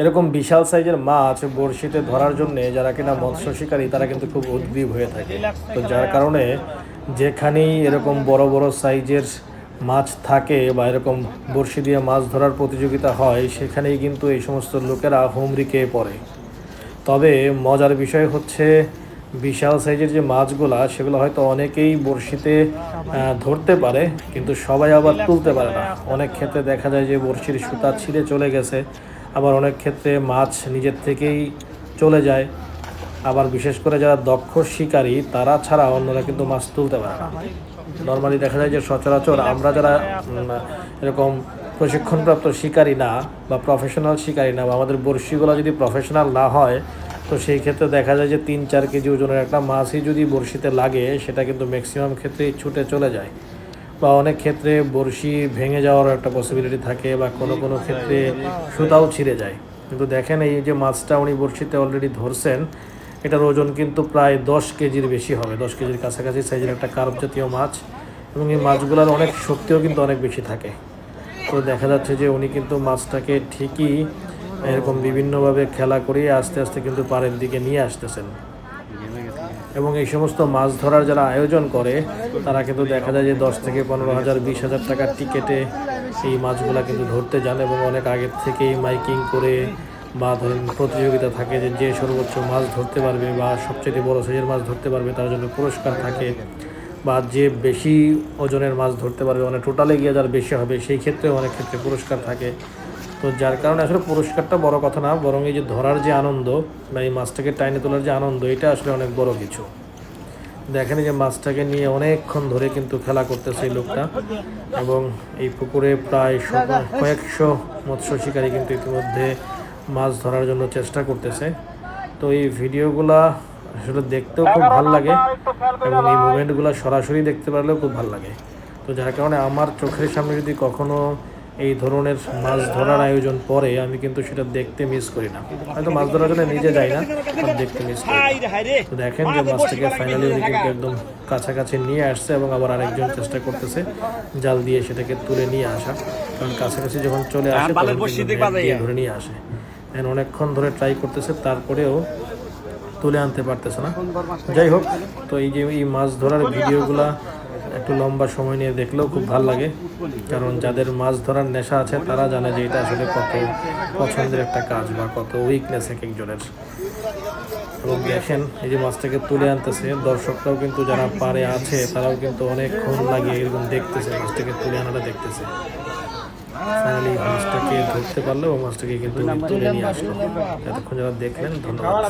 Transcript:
এরকম বিশাল সাইজের মাছ বড়শিতে ধরার জন্য, যারা কিনা মৎস্য শিকারী, তারা কিন্তু খুব উদ্গ্রীব হয়ে থাকে। তো যার কারণে যেখানেই এরকম বড় বড় সাইজের মাছ থাকে বা এরকম বড়শি দিয়ে মাছ ধরার প্রতিযোগিতা হয়, সেখানেই কিন্তু এই সমস্ত লোকেরা হুমড়িকে পড়ে। তবে মজার বিষয় হচ্ছে, বিশাল সাইজের যে মাছগুলা, সেগুলো হয়তো অনেকেই বড়শিতে ধরতে পারে, কিন্তু সবাই আবার তুলতে পারে না। অনেক ক্ষেত্রে দেখা যায় যে বড়শির সুতা ছিঁড়ে চলে গেছে। আবার অনেক ক্ষেত্রে মাছ নিজের থেকেই চলে যায়। আবার বিশেষ করে যারা দক্ষ শিকারী, তারা ছাড়া অন্যরা কিন্তু মাছ তুলতে পারে না। নর্মালি দেখা যায় যে সচরাচর আমরা যারা এরকম প্রশিক্ষণপ্রাপ্ত শিকারী না বা প্রফেশনাল শিকারী না বা আমাদের বড়শিগুলো যদি প্রফেশনাল না হয়, তো সেই ক্ষেত্রে দেখা যায় যে তিন চার কেজি ওজনের একটা মাছই যদি বড়শিতে লাগে, সেটা কিন্তু ম্যাক্সিমাম ক্ষেত্রেই ছুটে চলে যায়। বা অনেক ক্ষেত্রে বড়শি ভেঙে যাওয়ার একটা পসিবিলিটি থাকে বা কোনো কোনো ক্ষেত্রে সুতাও ছিঁড়ে যায়। কিন্তু দেখেন এই যে মাছটা উনি বড়শিতে অলরেডি ধরছেন, এটার ওজন কিন্তু প্রায় দশ কেজির বেশি হবে। দশ কেজির কাছাকাছি সাইজের একটা কার্প জাতীয় মাছ এবং এই মাছগুলোর অনেক শক্তিও কিন্তু অনেক বেশি থাকে। তো দেখা যাচ্ছে যে উনি কিন্তু মাছটাকে ঠিকই এরকম বিভিন্নভাবে খেলা করিয়ে আস্তে আস্তে কিন্তু পাড়ের দিকে নিয়ে আসতেছেন। এবং এই সমস্ত মাছ ধরার যারা আয়োজন করে, তারা কিন্তু দেখা যায় যে দশ থেকে পনেরো হাজার, বিশ হাজার টাকার টিকেটে এই মাছগুলা কিন্তু ধরতে যান এবং অনেক আগের থেকেই মাইকিং করে বা ধরেন প্রতিযোগিতা থাকে যে যে সর্বোচ্চ মাছ ধরতে পারবে বা সবচেয়ে বড় সাইজের মাছ ধরতে পারবে, তার জন্য পুরস্কার থাকে বা যে বেশি ওজনের মাছ ধরতে পারবে মানে টোটালে গিয়ে যার বেশি হবে, সেই ক্ষেত্রে অনেক ক্ষেত্রে পুরস্কার থাকে। তো যার কারণে আসলে পুরস্কারটা বড় কথা না, বরং এই যে ধরার যে আনন্দ বা এই মাছটাকে টাইনে তোলার যে আনন্দ, এটা আসলে অনেক বড় কিছু। দেখেন যে মাছটাকে নিয়ে অনেকক্ষণ ধরে কিন্তু খেলা করতেছে এই লোকটা এবং এই পুকুরে প্রায় কয়েকশো মৎস্য শিকারী কিন্তু ইতিমধ্যে মাছ ধরার জন্য চেষ্টা করতেছে। তো এই ভিডিওগুলা আসলে দেখতেও খুব ভালো লাগে এবং এই মুভমেন্টগুলো সরাসরি দেখতে পারলেও খুব ভালো লাগে। তো যার কারণে আমার চোখের সামনে যদি কখনো এই ধরনের মাছ ধরার আয়োজন পরে আমি কিন্তু সেটা দেখতে মিস করি না। হয়তো মাছ ধরার জন্য নিজে যাই না আর দেখতে মিস করি। তো দেখেন যে মাছটাকে ফাইনালি উনি কিন্তু একদম কাছাকাছি নিয়ে আসছে এবং আবার আরেকজন চেষ্টা করতেছে জাল দিয়ে সেটাকে তুলে নিয়ে আসা। কারণ কাছাকাছি যখন চলে আসে দিয়ে ধরে নিয়ে আসে। অনেকক্ষণ ধরে ট্রাই করতেছে তারপরেও তুলে আনতে পারতেছে না। যাই হোক তো এই যে এই মাছ ধরার ভিডিওগুলা একটু লম্বা সময় নিয়ে দেখলেও খুব ভালো লাগে। কারণ যাদের মাছ ধরার নেশা আছে, তারা জানে যে এটা আসলে কত পছন্দের একটা কাজ বা কত উইকনেস এক একজনের। এবং দেখেন, এই যে মাছটাকে তুলে আনতেছে, দর্শকরাও কিন্তু যারা পারে আছে, তারাও কিন্তু অনেকক্ষণ লাগে এরকম দেখতেছে, মাছটাকে তুলে আনাটা দেখতেছে। মাছটাকে ধরতে মাছটাকে কিন্তু তুলে নিয়ে আসলো। এতক্ষণ যারা দেখলেন, ধন্যবাদ।